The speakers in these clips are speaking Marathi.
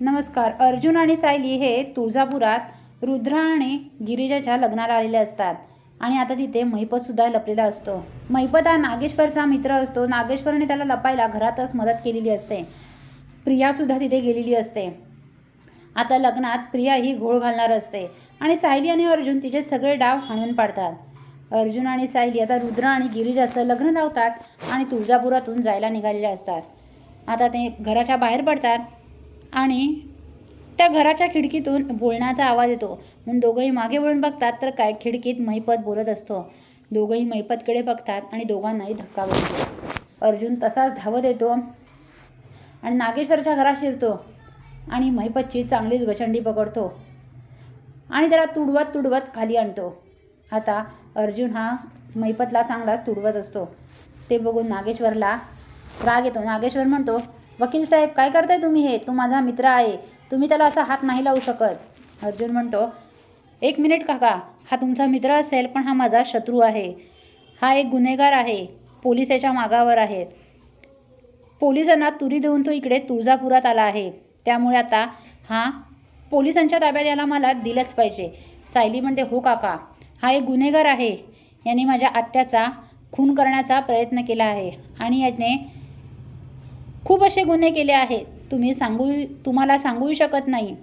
नमस्कार अर्जुन आणि सायली हे तुळजापुरात रुद्र आणि गिरिजाच्या लग्नाला आलेले असतात. आणि आता तिथे महिपतसुद्धा लपलेला असतो. महिपत हा नागेश्वरचा मित्र असतो. नागेश्वरने त्याला लपायला घरातच मदत केलेली असते. प्रियासुद्धा तिथे गेलेली असते. आता लग्नात प्रिया ही घोळ घालणार असते आणि सायली आणि अर्जुन तिचे सगळे डाव हाणून पाडतात. अर्जुन आणि सायली आता रुद्र आणि गिरिजाचं लग्न लावतात आणि तुळजापुरातून जायला निघालेले असतात. आता ते घराच्या बाहेर पडतात. आणि त्या घराच्या खिडकीतून बोलण्याचा आवाज येतो. म्हणून दोघंही मागे वळून बघतात तर काय खिडकीत महिपत बोलत असतो. दोघंही महिपतकडे बघतात आणि दोघांनाही धक्का बसतो. अर्जुन तसाच धावत येतो आणि नागेश्वरच्या घरात शिरतो आणि महिपतची चांगलीच गचंडी पकडतो आणि त्याला तुडवत तुडवत खाली आणतो. आता अर्जुन हा महिपतला चांगलाच तुडवत असतो. ते बघून नागेश्वरला राग येतो. नागेश्वर म्हणतो वकील साहेब काय करताय तुम्ही हे? तो माझा मित्र आहे. तुम्ही त्याला असा हात नाही लावू शकत. अर्जुन म्हणतो एक मिनिट काका. हा तुमचा मित्र असेल पण हा माझा शत्रू आहे. हा एक गुन्हेगार आहे. पोलीस याच्या मागावर आहेत पोलिसांना तुरी देऊन तो इकडे तुळजापुरात आला आहे. त्यामुळे आता हा पोलिसांच्या ताब्यात याला मला दिलंच पाहिजे. सायली म्हणते हो काका. हा एक गुन्हेगार आहे. याने माझ्या आत्याचा खून करण्याचा प्रयत्न केला आहे. आणि याने खूप असे गुन्हे केले आहेत. तुम्ही सांगू तुम्हाला सांगूही शकत नाही.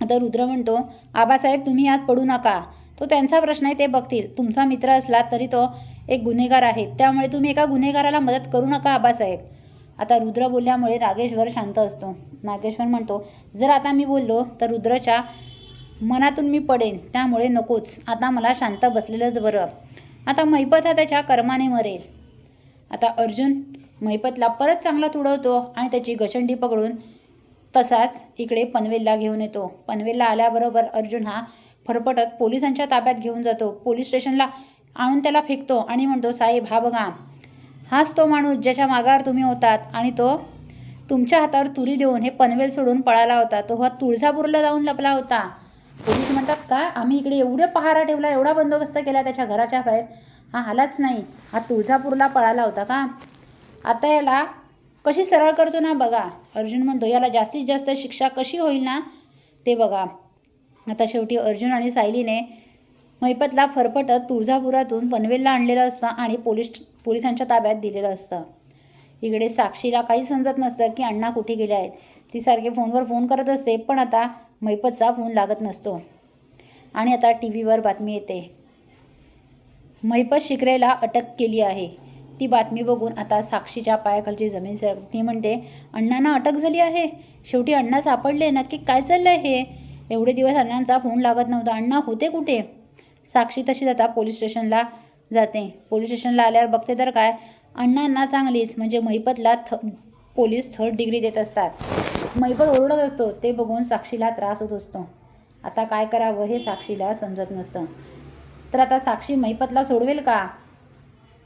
आता रुद्र म्हणतो आबासाहेब तुम्ही यात पडू नका. तो त्यांचा प्रश्न आहे ते बघतील. तुमचा मित्र असला तरी तो एक गुन्हेगार आहे. त्यामुळे तुम्ही एका गुन्हेगाराला मदत करू नका आबासाहेब. आता रुद्र बोलल्यामुळे नागेश्वर शांत असतो. नागेश्वर म्हणतो जर आता मी बोललो तर रुद्रच्या मनातून मी पडेन. त्यामुळे नकोच. आता मला शांत बसलेलंच बरं. आता मैपत हा त्याच्या कर्माने मरेल. आता अर्जुन महिपतला परत चांगला तुडवतो आणि त्याची गशंडी पकडून तसाच इकडे पनवेलला घेऊन येतो. पनवेलला आल्याबरोबर अर्जुन हा फरफटत पोलिसांच्या ताब्यात घेऊन जातो. पोलीस स्टेशनला आणून त्याला फेकतो आणि म्हणतो साहेब हा बघा. हाच तो माणूस ज्याच्या मागावर तुम्ही होतात आणि तो तुमच्या हातावर तुरी देऊन हे पनवेल सोडून पळाला होता. तो हा तुळजापूरला जाऊन लपला होता. पोलीस म्हणतात का आम्ही इकडे एवढे पहारा ठेवला एवढा बंदोबस्त केला त्याच्या घराच्या बाहेर? हा आलाच नाही. हा तुळजापूरला पळाला होता का? आता याला कशी सरळ करतो ना बघा. अर्जुन म्हणतो याला जास्तीत जास्त शिक्षा कशी होईल ना ते बघा. आता शेवटी अर्जुन आणि सायलीने मैपतला फरफटत तुळजापुरातून पनवेलला आणलेलं असतं आणि पोलीस पोलिसांच्या ताब्यात दिलेलं असतं. इकडे साक्षीला काही समजत नसतं की अण्णा कुठे गेले आहेत. ती सारखे फोनवर फोन करत असते पण आता मैपतचा फोन लागत नसतो. आणि आता टी व्हीवर बातमी येते. मैपत शिकरेला अटक केली आहे. ती बातमी बघून आता साक्षीच्या पायाखालची जमीन सर ती म्हणते अण्णांना अटक झाली आहे. शेवटी अण्णा सापडले. नक्की काय चाललंय हे? एवढे दिवस अण्णांचा फोन लागत नव्हता. अण्णा होते कुठे? साक्षी तशी जाता पोलीस स्टेशनला जाते. पोलीस स्टेशनला आल्यावर बघते तर काय? अण्णांना चांगलीच म्हणजे महिपतला थ पोलीस थर्ड डिग्री देत असतात. महिपत ओरडत असतो. ते बघून साक्षीला त्रास होत असतो. आता काय करावं हे साक्षीला समजत नसतं. तर आता साक्षी महिपतला सोडवेल का?